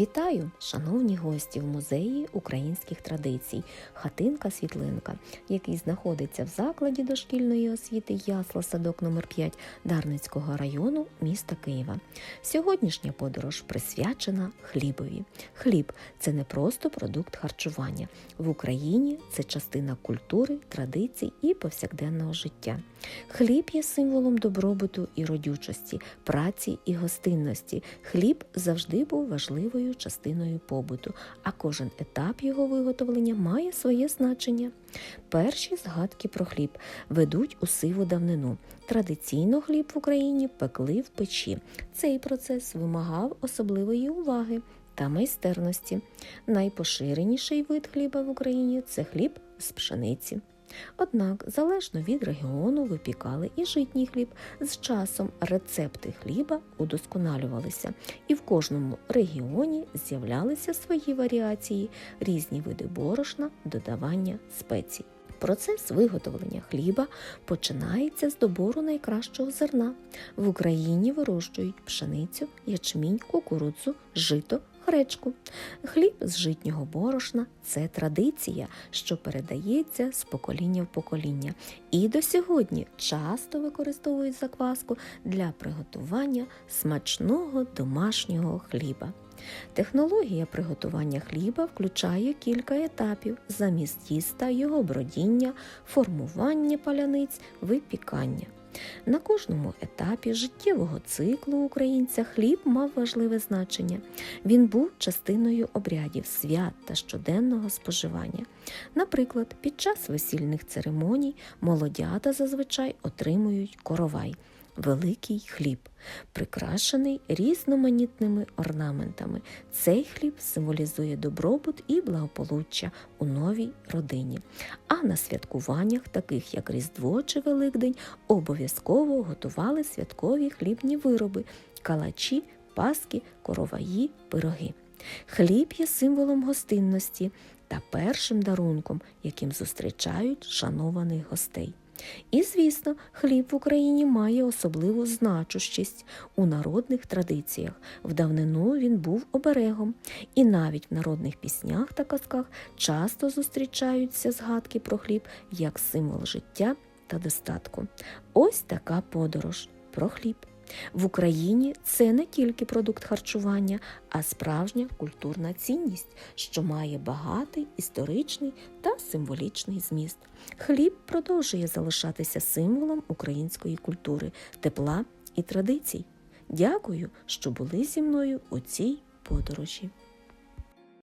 Вітаю, шановні гості в музеї українських традицій Хатинка Світлинка, який знаходиться в закладі дошкільної освіти Ясла Садок номер 5 Дарницького району міста Києва. Сьогоднішня подорож присвячена хлібові. Хліб це не просто продукт харчування. В Україні це частина культури, традицій і повсякденного життя. Хліб є символом добробуту і родючості, праці і гостинності. Хліб завжди був важливою частиною побуту, а кожен етап його виготовлення має своє значення. Перші згадки про хліб ведуть у сиву давнину. Традиційно хліб в Україні пекли в печі. Цей процес вимагав особливої уваги та майстерності. Найпоширеніший вид хліба в Україні це хліб з пшениці. Однак, залежно від регіону, випікали і житній хліб. З часом рецепти хліба удосконалювалися, і в кожному регіоні з'являлися свої варіації, різні види борошна, додавання спецій. Процес виготовлення хліба починається з добору найкращого зерна. В Україні вирощують пшеницю, ячмінь, кукурудзу, жито, гречку. Хліб з житнього борошна це традиція, що передається з покоління в покоління. І до сьогодні часто використовують закваску для приготування смачного домашнього хліба. Технологія приготування хліба включає кілька етапів: замість тіста, його бродіння, формування паляниць, випікання. На кожному етапі життєвого циклу українця хліб мав важливе значення. Він був частиною обрядів, свят та щоденного споживання. Наприклад, під час весільних церемоній молодята зазвичай отримують коровай великий хліб, прикрашений різноманітними орнаментами. Цей хліб символізує добробут і благополуччя у новій родині. А на святкуваннях, таких як Різдво чи Великдень, обов'язково готували святкові хлібні вироби, калачі, паски, короваї, пироги. Хліб є символом гостинності та першим дарунком, яким зустрічають шанованих гостей. І, звісно, хліб в Україні має особливу значущість у народних традиціях. В давнину він був оберегом, і навіть в народних піснях та казках часто зустрічаються згадки про хліб як символ життя та достатку. Ось така подорож про хліб. В Україні це не тільки продукт харчування, а справжня культурна цінність, що має багатий історичний та символічний зміст. Хліб продовжує залишатися символом української культури, тепла і традицій. Дякую, що були зі мною у цій подорожі.